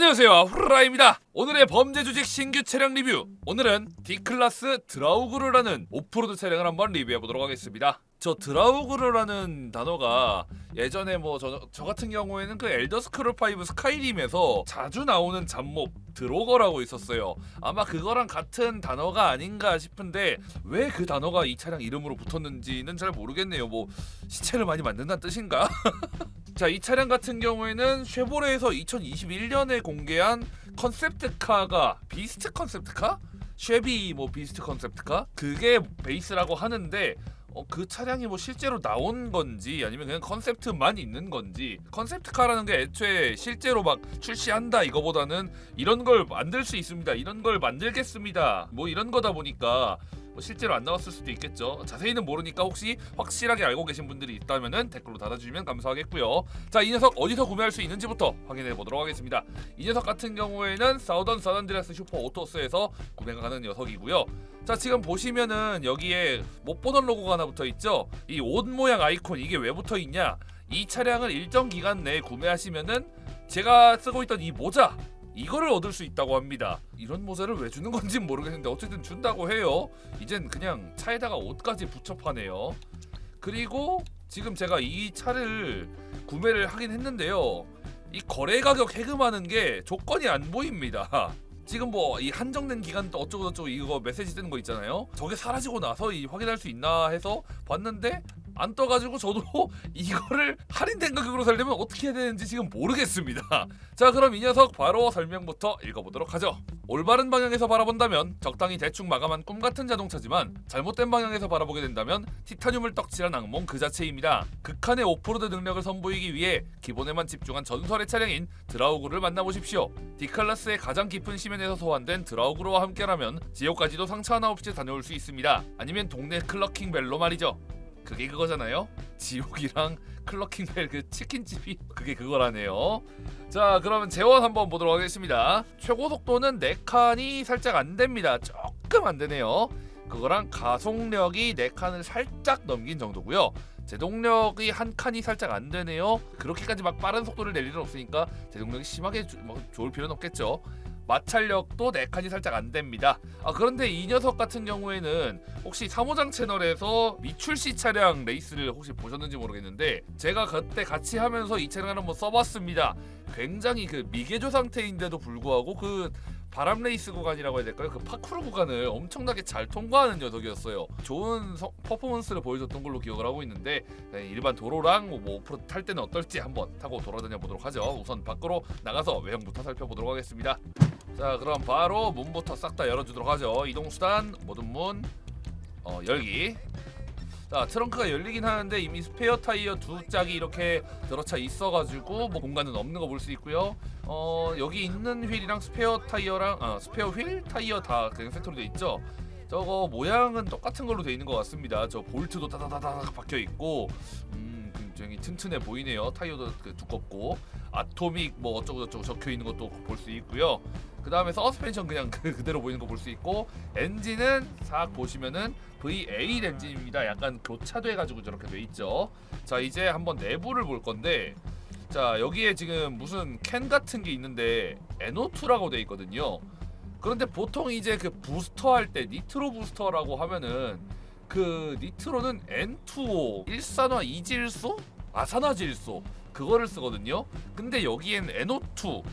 안녕하세요. 후라입니다. 오늘의 범죄 조직 신규 차량 리뷰. 오늘은 D클래스 드라우그르라는 오프로드 차량을 한번 리뷰해보도록 하겠습니다 저 드라우그르라는 단어가 예전에 뭐저 저 같은 경우에는 그 엘더 스크롤 5 스카이림에서 자주 나오는 잡몹 드로거라고 있었어요 아마 그거랑 같은 단어가 아닌가 싶은데 왜 그 단어가 이 차량 이름으로 붙었는지는 잘 모르겠네요 뭐 시체를 많이 만든다는 뜻인가? 자, 이 차량 같은 경우에는 쉐보레에서 2021년에 공개한 컨셉트카가 비스트 컨셉트카? 쉐비 뭐 비스트 컨셉트카? 그게 베이스라고 하는데 어, 그 차량이 뭐 실제로 나온 건지 아니면 그냥 컨셉트만 있는 건지 컨셉트카라는 게 애초에 실제로 막 출시한다 이거보다는 이런 걸 만들 수 있습니다 이런 걸 만들겠습니다 뭐 이런 거다 보니까 뭐 실제로 안 나왔을 수도 있겠죠. 자세히는 모르니까 혹시 확실하게 알고 계신 분들이 있다면은 댓글로 달아주시면 감사하겠고요. 자, 이 녀석 어디서 구매할 수 있는지부터 확인해 보도록 하겠습니다. 이 녀석 같은 경우에는 사우던 사단드레스 슈퍼 오토스에서 구매가 가는 녀석이고요. 자, 지금 보시면은 여기에 못 보던 로고가 하나 붙어 있죠. 이 옷 모양 아이콘 이게 왜 붙어 있냐? 이 차량을 일정 기간 내에 구매하시면은 제가 쓰고 있던 이 모자 이거를 얻을 수 있다고 합니다. 이런 모자를 왜 주는 건지 모르겠는데 어쨌든 준다고 해요. 이젠 그냥 차에다가 옷까지 붙여 파네요. 그리고 지금 제가 이 차를 구매를 하긴 했는데요. 이 거래 가격 해금하는 게 조건이 안 보입니다. 지금 뭐 이 한정된 기간 또 어쩌고 저쩌고 이거 메시지 뜨는 거 있잖아요. 저게 사라지고 나서 이 확인할 수 있나 해서 봤는데 안 떠가지고 저도 이거를 할인된 가격으로 살려면 어떻게 해야 되는지 지금 모르겠습니다. 자 그럼 이 녀석 바로 설명부터 읽어보도록 하죠. 올바른 방향에서 바라본다면 적당히 대충 마감한 꿈 같은 자동차지만 잘못된 방향에서 바라보게 된다면 티타늄을 떡칠한 악몽 그 자체입니다. 극한의 오프로드 능력을 선보이기 위해 기본에만 집중한 전설의 차량인 드라우그를 만나보십시오. D클래스의 가장 깊은 심연에서 소환된 드라우그로와 함께라면 지옥까지도 상처 하나 없이 다녀올 수 있습니다. 아니면 동네 클러킹 벨로 말이죠. 그게 그거잖아요. 지옥이랑 클러킹벨 그 치킨집이 그게 그거라네요. 자 그러면 재원 한번 보도록 하겠습니다. 최고 속도는 4칸이 살짝 안 됩니다. 조금 안 되네요. 그거랑 가속력이 4칸을 살짝 넘긴 정도고요. 제동력이 한 칸이 살짝 안 되네요. 그렇게까지 막 빠른 속도를 낼 일은 없으니까 제동력이 심하게 주, 뭐 좋을 필요는 없겠죠. 마찰력도 4칸이 살짝 안 됩니다. 아 그런데 이 녀석 같은 경우에는 혹시 사모장 채널에서 미출시 차량 레이스를 혹시 보셨는지 모르겠는데 제가 그때 같이 하면서 이 차량을 한번 써봤습니다. 굉장히 그 미개조 상태인데도 불구하고 그 바람 레이스 구간이라고 해야 될까요? 그 파쿠르 구간을 엄청나게 잘 통과하는 녀석이었어요. 좋은 서- 퍼포먼스를 보여줬던 걸로 기억을 하고 있는데 네, 일반 도로랑 뭐 오프로드 탈 때는 어떨지 한번 타고 돌아다녀 보도록 하죠. 우선 밖으로 나가서 외형부터 살펴보도록 하겠습니다. 자 그럼 바로 문부터 싹 다 열어주도록 하죠. 이동 수단 모든 문 어, 열기. 자 트렁크가 열리긴 하는데 이미 스페어 타이어 두 짝이 이렇게 들어차 있어가지고 뭐 공간은 없는 거 볼 수 있고요. 어 여기 있는 휠이랑 스페어 타이어랑 아 스페어 휠 타이어 다 그냥 세트로 돼 있죠. 저거 모양은 똑같은 걸로 돼 있는 것 같습니다. 저 볼트도 다다다다 박혀 있고 음 굉장히 튼튼해 보이네요. 타이어도 그 두껍고 아토믹 뭐 어쩌고 저쩌고 적혀 있는 것도 볼 수 있고요. 그 다음에 서스펜션 그냥 그 그대로 보이는 거 볼 수 있고 엔진은 싹 보시면은 V8 엔진입니다. 약간 교차돼 가지고 저렇게 돼 있죠. 자 이제 한번 내부를 볼 건데 자 여기에 지금 무슨 캔 같은 게 있는데 NO2라고 돼 있거든요. 그런데 보통 이제 그 부스터 할 때 니트로 부스터라고 하면은 그 니트로는 N2O 일산화 이질소 아산화질소 그거를 쓰거든요. 근데 여기엔 NO2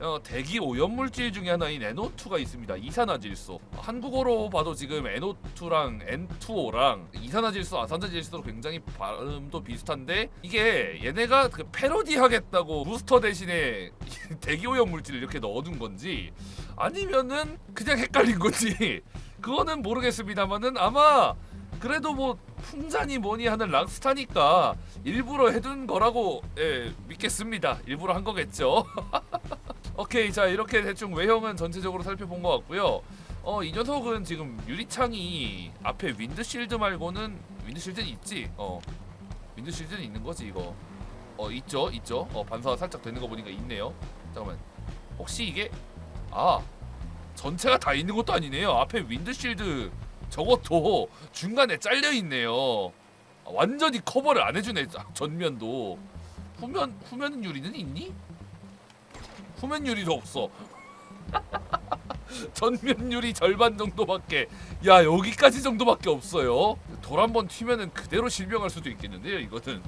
어, 대기 오염 물질 중에 하나인 NO2가 있습니다. 이산화질소. 한국어로 봐도 지금 NO2랑 N2O랑 이산화질소, 아산화질소로 굉장히 발음도 비슷한데 이게 얘네가 그 패러디하겠다고 부스터 대신에 대기 오염 물질을 이렇게 넣어둔 건지 아니면은 그냥 헷갈린 건지 그거는 모르겠습니다만은 아마 그래도 뭐 풍잔이 뭐니 하는 락스타니까 일부러 해둔 거라고 예, 믿겠습니다. 일부러 한 거겠죠. 오케이 자 이렇게 대충 외형은 전체적으로 살펴본 것 같고요. 어 이 녀석은 지금 유리창이 앞에 윈드실드 말고는 윈드실드는 있지. 어 윈드실드는 있는 거지 이거. 어 있죠 있죠. 어 반사가 살짝 되는 거 보니까 있네요. 잠깐만 혹시 이게 아 전체가 다 있는 것도 아니네요. 앞에 윈드실드 저것도 중간에 잘려 있네요. 아, 완전히 커버를 안 해주네 전면도. 후면 후면 유리는 있니? 후면 유리도 없어. 전면 유리 절반 정도밖에 야 여기까지 정도밖에 없어요. 돌 한번 튀면은 그대로 실명할 수도 있겠는데요 이거는.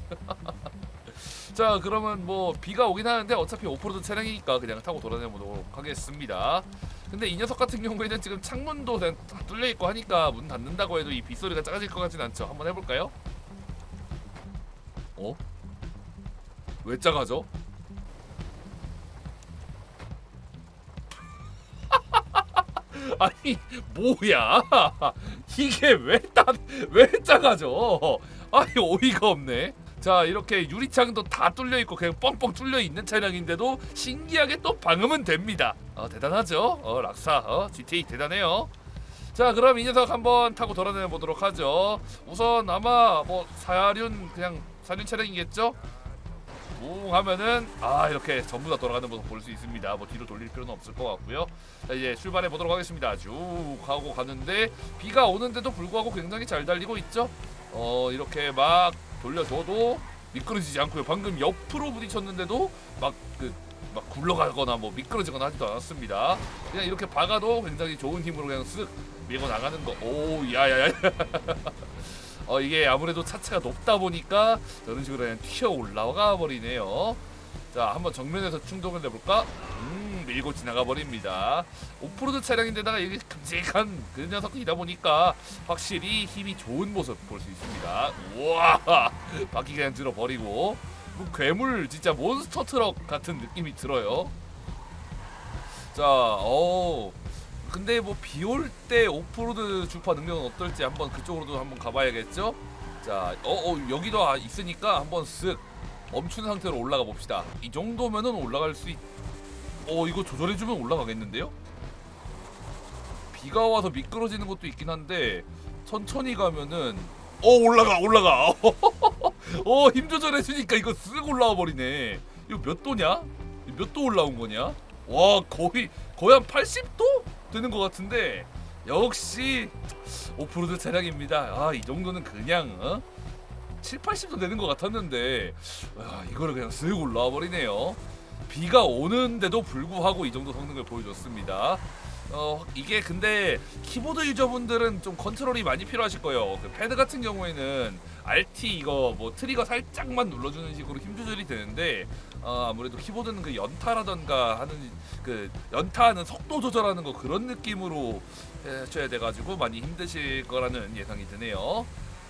자 그러면 뭐 비가 오긴 하는데 어차피 오프로드 차량이니까 그냥 타고 돌아다녀 보도록 하겠습니다. 근데 이 녀석 같은 경우에는 지금 창문도 다 뚫려 있고 하니까 문 닫는다고 해도 이 빗소리가 작아질 것 같진 않죠. 한번 해볼까요? 어? 왜 작아져? 아니 뭐야 이게 왜다왜 작아져 아니 어이가 없네 자 이렇게 유리창도 다 뚫려 있고 그냥 뻥뻥 뚫려 있는 차량인데도 신기하게 또 방음은 됩니다 어 대단하죠 어 락사 어 GTA 대단해요 자 그럼 이 녀석 한번 타고 돌아다녀 보도록 하죠 우선 아마 뭐 사륜 그냥 사륜 차량이겠죠 붕 하면은 아 이렇게 전부 다 돌아가는 모습 볼 수 있습니다. 뭐 뒤로 돌릴 필요는 없을 것 같고요. 자 이제 출발해 보도록 하겠습니다. 쭉 하고 가는데 비가 오는데도 불구하고 굉장히 잘 달리고 있죠. 어 이렇게 막 돌려줘도 미끄러지지 않고요. 방금 옆으로 부딪혔는데도 막그 막 굴러가거나 뭐 미끄러지거나 하지도 않았습니다. 그냥 이렇게 박아도 굉장히 좋은 힘으로 그냥 쓱 밀고 나가는 거. 오 야야야. 어 이게 아무래도 차체가 높다 보니까 저런 식으로 그냥 튀어 올라가 버리네요. 자 한번 정면에서 충동을 내볼까? 음 밀고 지나가 버립니다. 오프로드 차량인데다가 이게 큼직한 그 녀석이다 보니까 확실히 힘이 좋은 모습 볼 수 있습니다. 우와 바퀴 그냥 들어 버리고 뭐 괴물 진짜 몬스터 트럭 같은 느낌이 들어요. 자, 어 근데 뭐 비 올 때 오프로드 주파 능력은 어떨지 한번 그쪽으로도 한번 가봐야겠죠? 자, 어, 어 여기도 아- 있으니까 한번 쓱 멈춘 상태로 올라가 봅시다. 이 정도면은 올라갈 수 있. 어 이거 조절해주면 올라가겠는데요? 비가 와서 미끄러지는 것도 있긴 한데 천천히 가면은 어 올라가 올라가. 어 힘 조절해주니까 이거 쓱 올라와 버리네. 이거 몇 도냐? 몇 도 올라온 거냐? 와 거의 거의 한 80도 되는 것 같은데 역시 오프로드 차량입니다. 아 이 정도는 그냥 어? 7, 80도 되는 것 같았는데 아, 이거를 그냥 쓱 올라와 버리네요. 비가 오는데도 불구하고 이 정도 성능을 보여줬습니다. 어 이게 근데 키보드 유저분들은 좀 컨트롤이 많이 필요하실 거예요. 그 패드 같은 경우에는 RT 이거 뭐 트리거 살짝만 눌러주는 식으로 힘 조절이 되는데 어, 아무래도 키보드는 그 연타라던가 하는 그 연타하는 속도 조절하는 거 그런 느낌으로 해줘야 돼가지고 많이 힘드실 거라는 예상이 드네요.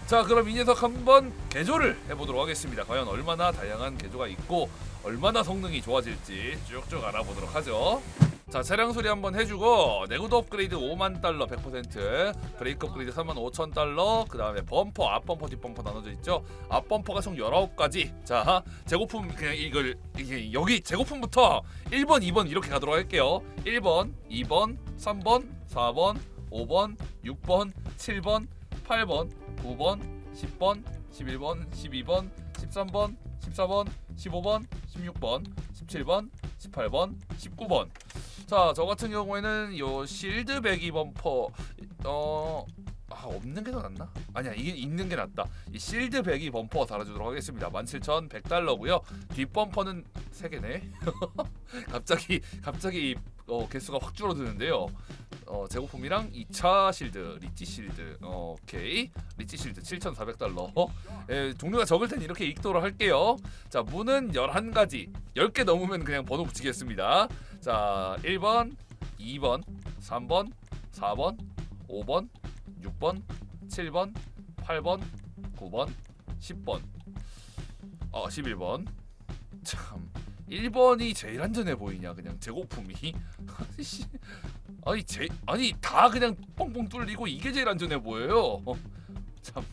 자 그럼 이 녀석 한번 개조를 해보도록 하겠습니다. 과연 얼마나 다양한 개조가 있고 얼마나 성능이 좋아질지 쭉쭉 알아보도록 하죠. 자 차량 소리 한번 해주고 내구도 업그레이드 5만 달러 100% 브레이크 업그레이드 3만 5천 달러 그 다음에 범퍼 앞범퍼 뒷범퍼 나눠져 있죠 앞범퍼가 총 19가지 자 재고품 그냥 이걸 이게 여기 재고품부터 1번 2번 이렇게 가도록 할게요 1번 2번 3번 4번 5번 6번 7번 8번 9번 10번 11번 12번 13번 14번 15번 16번 17번 18번 19번 자, 저 같은 경우에는 요 실드 배기 범퍼 어 아, 없는 게 더 낫나? 아니야, 이게 있는 게 낫다. 이 실드 배기 범퍼 달아주도록 하겠습니다. 17,100달러고요. 뒷 범퍼는 3개네. 갑자기 갑자기 어, 개수가 확 줄어드는데요. 어, 재고품이랑 2차 실드, 리치 실드. 어, 오케이. 리치 실드 7,400달러. 어, 예, 종류가 적을 땐 이렇게 읽도록 할게요. 자, 문은 11가지. 10개 넘으면 그냥 번호 붙이겠습니다. 자, 1번, 2번, 3번, 4번, 5번, 6번, 7번, 8번, 9번, 10번. 어, 11번. 참. 1번이 제일 안전해 보이냐 그냥 재고품이 아니 제 아니 다 그냥 뻥뻥 뚫리고 이게 제일 안전해 보여요. 어, 참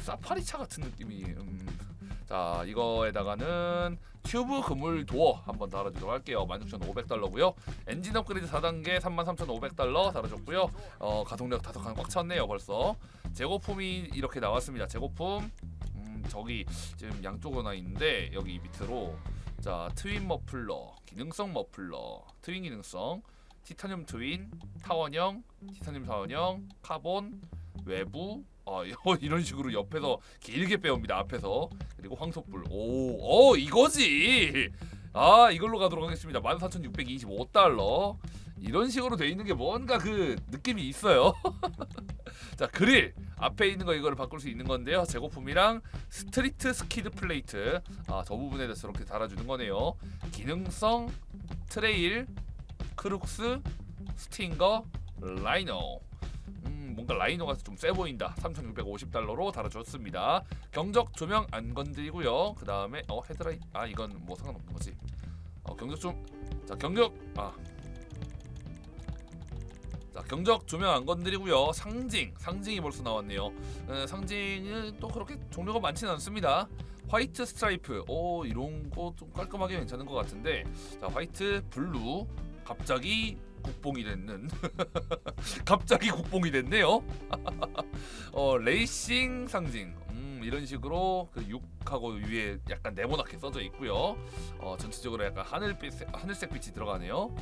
사파리 차 같은 느낌이 음. 자 이거에다가는 튜브 그물 도어 한번 달아주도록 할게요. 16,500달러고요. 엔진 업그레이드 4단계 33,500달러 달아줬고요. 어, 가동력 다섯 칸꽉 찼네요 벌써. 재고품이 이렇게 나왔습니다. 재고품. 음, 저기 지금 양쪽으로 나 있는데 여기 밑으로. 자 트윈 머플러 기능성 머플러 트윈 기능성 티타늄 트윈 타원형 티타늄 타원형 카본 외부 어 이런 식으로 옆에서 길게 빼옵니다 앞에서. 그리고 황소불. 오 어 이거지! 아 이걸로 가도록 하겠습니다. 14,625달러. 이런 식으로 돼 있는 게 뭔가 그 느낌이 있어요. 자 그릴. 앞에 있는 거 이거를 바꿀 수 있는 건데요. 재고품이랑 스트리트 스키드 플레이트. 아저 부분에 대해서 이렇게 달아주는 거네요. 기능성 트레일 크룩스 스팅거 라이노 음 뭔가 라이노가 좀 세 보인다. 3,650달러로 달아줬습니다. 경적 조명 안 건드리고요. 그 다음에 어 헤드라이트 아 이건 뭐 상관없는 거지. 어 경적 좀자 경적 아. 자, 경적 조명 안 건드리고요. 상징, 상징이 벌써 나왔네요. 에, 상징은 또 그렇게 종류가 많지는 않습니다. 화이트 스트라이프, 오 이런 거 좀 깔끔하게 괜찮은 것 같은데, 자 화이트, 블루, 갑자기 국뽕이 됐는, 갑자기 국뽕이 됐네요. 어 레이싱 상징, 음 이런 식으로 그 6하고 위에 약간 네모나게 써져 있고요. 어 전체적으로 약간 하늘빛, 하늘색 빛이 들어가네요.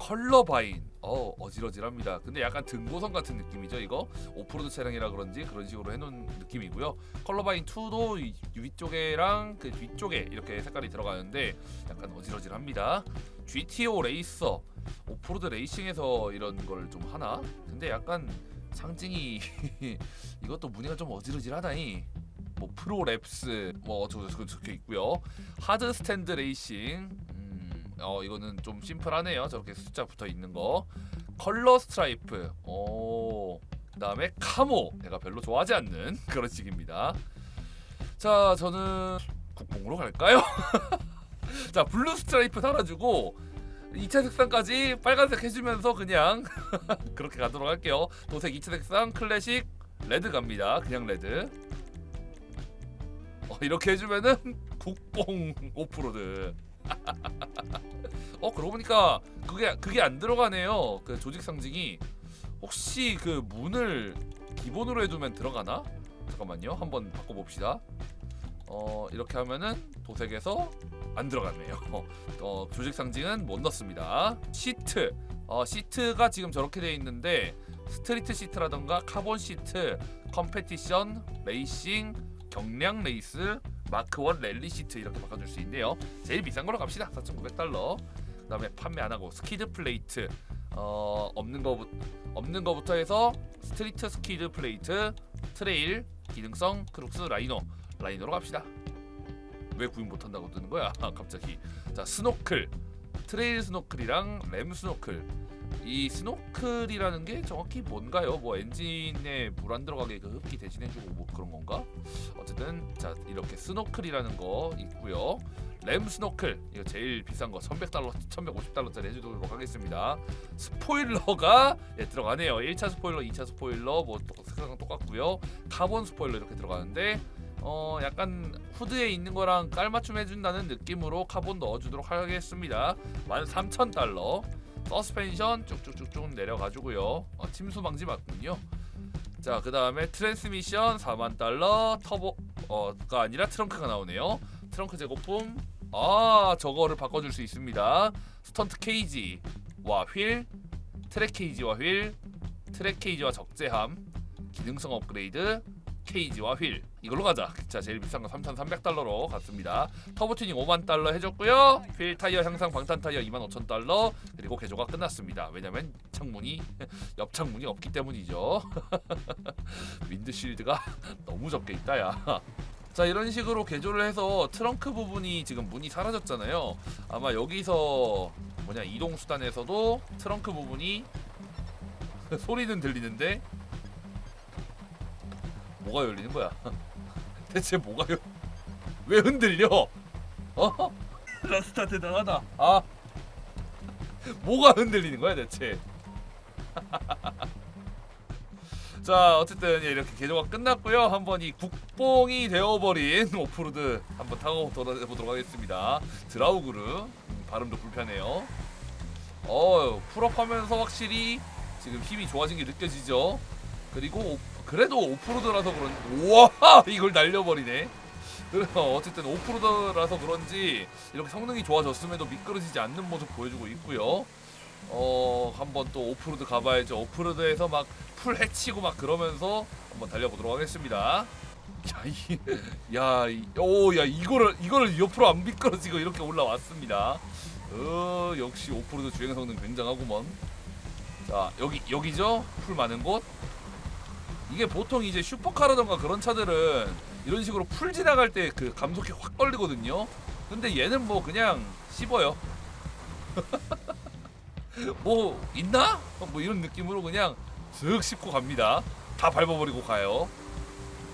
컬러바인. 어 어지러질합니다. 근데 약간 등고선 같은 느낌이죠 이거? 오프로드 차량이라 그런지 그런 식으로 해놓은 느낌이고요. 컬러바인 2도 이, 위쪽에랑 그 뒤쪽에 이렇게 색깔이 들어가는데 약간 어지러질합니다. GTO 레이서 오프로드 레이싱에서 이런 걸 좀 하나? 근데 약간 상징이 이것도 무늬가 좀 어지러질하다니. 뭐 프로 랩스 뭐 어쩌고 저쩌고 있고요. 하드 스탠드 레이싱 음, 어 이거는 좀 심플하네요. 저렇게 숫자 붙어 있는 거. 컬러 스트라이프. 오. 그다음에 카모. 내가 별로 좋아하지 않는 그런 식입니다. 자, 저는 국뽕으로 갈까요? 자, 블루 스트라이프 달아주고 2차 색상까지 빨간색 해주면서 그냥 그렇게 가도록 할게요. 도색 2차 색상 클래식 레드 갑니다. 그냥 레드. 어, 이렇게 해주면은 국뽕 오프로드. 어 그러고 보니까 그게 그게 안 들어가네요. 그 조직 상징이 혹시 그 문을 기본으로 해두면 들어가나? 잠깐만요. 한번 바꿔봅시다. 어 이렇게 하면은 도색에서 안 들어갔네요. 어 조직 상징은 못 넣습니다. 시트 어 시트가 지금 저렇게 돼 있는데 스트리트 시트라던가 카본 시트, 컴페티션, 레이싱, 경량 레이스, 마크 1 랠리 시트 이렇게 바꿔줄 수 있는데요. 제일 비싼 걸로 갑시다. 4,900달러. 그다음에 판매 안 하고 스키드 플레이트 어 없는 거부 없는 거부터 해서 스트리트 스키드 플레이트, 트레일, 기능성, 크룩스, 라이노 라이노로 갑시다. 왜 구입 못한다고 뜨는 거야? 갑자기. 자 스노클, 트레일 스노클이랑 램 스노클. 이 스노클이라는 게 정확히 뭔가요? 뭐 엔진에 물 안 들어가게 그 흡기 대신해주고 뭐 그런 건가? 어쨌든 자 이렇게 스노클이라는 거 있고요. 램 스노클 이거 제일 비싼 거 1100달러 1150달러짜리 해주도록 하겠습니다 스포일러가 예, 들어가네요 1차 스포일러 2차 스포일러 뭐 똑- 색상 똑같고요 카본 스포일러 이렇게 들어가는데 어 약간 후드에 있는 거랑 깔맞춤 해준다는 느낌으로 카본 넣어주도록 하겠습니다 13,000달러 서스펜션 쭉쭉쭉쭉 내려가지고요. 어, 침수 방지 맞군요. 자 그 다음에 트랜스미션 4만 달러 터보가 아니라 트렁크가 나오네요. 트렁크 제거품. 아 저거를 바꿔줄 수 있습니다. 스턴트 케이지와 휠 트랙 케이지와 휠 트랙 케이지와 적재함 기능성 업그레이드 케이지와 휠. 이걸로 가자. 자 제일 비싼 거 3,300달러로 갔습니다. 터보 튜닝 5만 달러 해줬고요. 휠 타이어 향상 방탄 타이어 25,000달러. 그리고 개조가 끝났습니다. 왜냐면 창문이 옆 창문이 없기 때문이죠. 윈드 실드가 너무 적게 있다 야. 자 이런 식으로 개조를 해서 트렁크 부분이 지금 문이 사라졌잖아요. 아마 여기서 뭐냐 이동 수단에서도 트렁크 부분이 소리는 들리는데 뭐가 열리는 거야? 대체 뭐가 열... 왜 흔들려? 어? 라스타 대단하다. 아? 뭐가 흔들리는 거야 대체? 자 어쨌든 예, 이렇게 개조가 끝났고요. 한번 이 국뽕이 되어버린 오프로드 한번 타고 돌아보도록 하겠습니다. 드라우그르 음, 발음도 불편해요. 어 풀업하면서 확실히 지금 힘이 좋아진 게 느껴지죠 그리고 오- 그래도 오프로드라서 그런 우와 이걸 날려버리네 그래서 어쨌든 오프로드라서 그런지 이렇게 성능이 좋아졌음에도 미끄러지지 않는 모습 보여주고 있고요 어 한번 또 오프로드 가봐야죠 오프로드에서 막 풀 해치고 막 그러면서 한번 달려보도록 하겠습니다 야, 이, 야, 이, 오, 야, 이거를 이거를 옆으로 안 미끄러지고 이렇게 올라왔습니다. 어, 역시 오프로드 주행 성능 굉장하구먼. 자, 여기 여기죠? 풀 많은 곳. 이게 보통 이제 슈퍼카라던가 그런 차들은 이런 식으로 풀 지나갈 때 그 감속이 확 걸리거든요. 근데 얘는 뭐 그냥 씹어요. 뭐 있나? 뭐 이런 느낌으로 그냥 슥 씹고 갑니다. 다 밟아버리고 가요.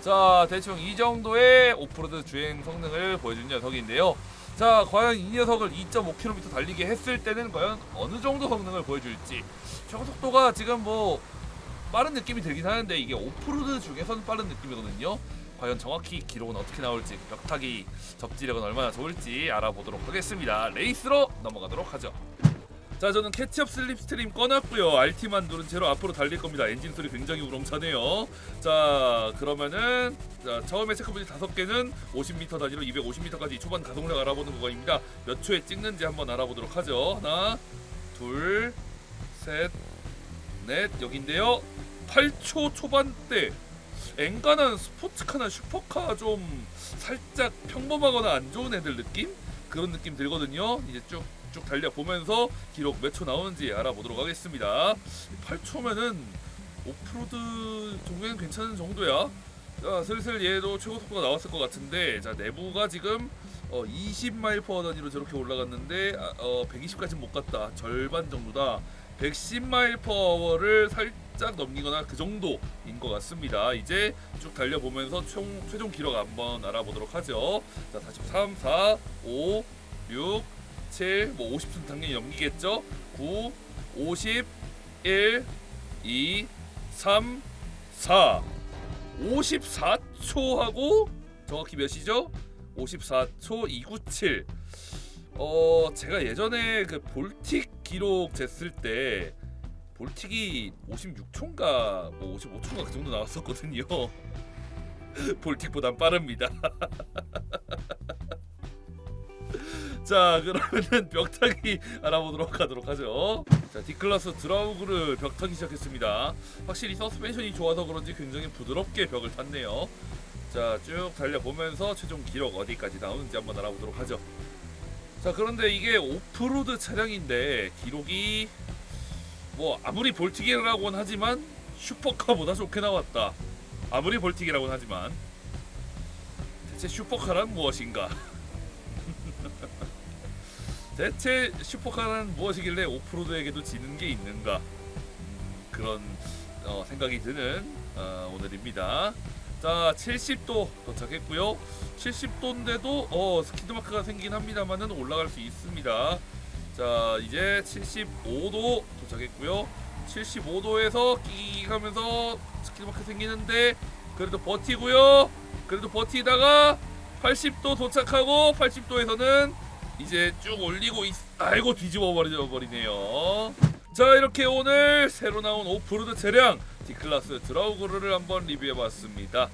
자 대충 이 정도의 오프로드 주행 성능을 보여준 녀석인데요. 자 과연 이 녀석을 2.5km 달리게 했을 때는 과연 어느 정도 성능을 보여줄지 최고 속도가 지금 뭐 빠른 느낌이 들긴 하는데 이게 오프로드 중에서는 빠른 느낌이거든요. 과연 정확히 기록은 어떻게 나올지 벽타기 접지력은 얼마나 좋을지 알아보도록 하겠습니다. 레이스로 넘어가도록 하죠. 자 저는 캐치업 슬립스트림 꺼놨고요 RT만 누른 채로 앞으로 달릴 겁니다 엔진 소리 굉장히 우렁차네요 자 그러면은 자 처음에 체크포지 다섯 개는 50m 단위로 250m까지 초반 가속력 알아보는 구간입니다 몇 초에 찍는지 한번 알아보도록 하죠 하나 둘셋 넷 여긴데요. 8초 초반대. 엔간한 스포츠카나 슈퍼카 좀 살짝 평범하거나 안 좋은 애들 느낌? 그런 느낌 들거든요. 이제 쭉 쭉 달려보면서 기록 몇 초 나오는지 알아보도록 하겠습니다. 8초면은 오프로드 종류는 괜찮은 정도야. 자 슬슬 얘도 최고 속도가 나왔을 것 같은데 자 내부가 지금 어, 20마일 퍼 단위로 저렇게 올라갔는데 아, 어, 120까지 못 갔다. 절반 정도다 110마일 퍼를 살짝 넘기거나 그 정도인 것 같습니다 이제 쭉 달려보면서 총, 최종 기록 한번 알아보도록 하죠 자 43, 4, 5, 6 7, 뭐 50분 당연히 넘기겠죠. 9, 50, 1, 2, 3, 4. 54초 하고 정확히 몇이죠? 54초 297. 어, 제가 예전에 그 볼틱 기록 쟀을 때 볼틱이 56초인가 뭐 55초인가 그 정도 나왔었거든요. 볼틱보단 빠릅니다. 자 그러면은 벽타기 알아보도록 하도록 하죠 자 D클래스 드라우그를 벽타기 시작했습니다 확실히 서스펜션이 좋아서 그런지 굉장히 부드럽게 벽을 탔네요 자 쭉 달려보면서 최종 기록 어디까지 나오는지 한번 알아보도록 하죠 자 그런데 이게 오프로드 차량인데 기록이 뭐 아무리 볼틱이라고는 하지만 슈퍼카보다 좋게 나왔다. 아무리 볼틱이라고는 하지만 대체 슈퍼카란 무엇인가? 대체 슈퍼카는 무엇이길래 오프로드에게도 지는 게 있는가? 음, 그런 어, 생각이 드는 어, 오늘입니다. 자 70도 도착했고요. 70도인데도 어, 스키드 마크가 생긴 합니다만은 올라갈 수 있습니다. 자 이제 75도 도착했고요. 75도에서 끼익 하면서 스키드 마크 생기는데 그래도 버티고요. 그래도 버티다가 80도 도착하고 80도에서는 이제 쭉 올리고 있... 아이고 뒤집어 버리네요. 자 이렇게 오늘 새로 나온 오프로드 차량 D클래스 드라우그를 한번 리뷰해봤습니다.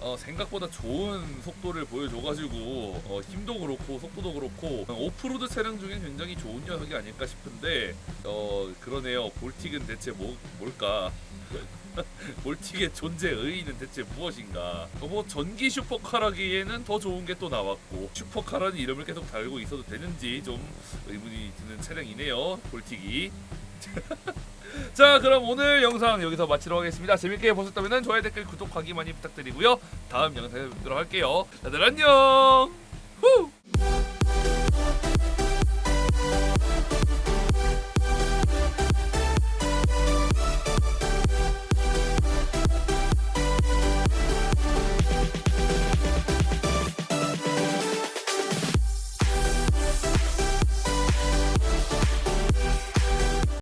어, 생각보다 좋은 속도를 보여줘가지고 어, 힘도 그렇고 속도도 그렇고 오프로드 차량 중엔 굉장히 좋은 녀석이 아닐까 싶은데 어 그러네요. 볼틱은 대체 뭐, 뭘까? 볼틱의 존재 의의는 대체 무엇인가? 어, 뭐 전기 슈퍼카라기에는 더 좋은 게 또 나왔고 슈퍼카라는 이름을 계속 달고 있어도 되는지 좀 의문이 드는 차량이네요. 볼틱이. 자 그럼 오늘 영상 여기서 마치도록 하겠습니다. 재밌게 보셨다면 좋아요 댓글 구독하기 많이 부탁드리고요. 다음 영상에 뵙도록 할게요. 다들 안녕. 후.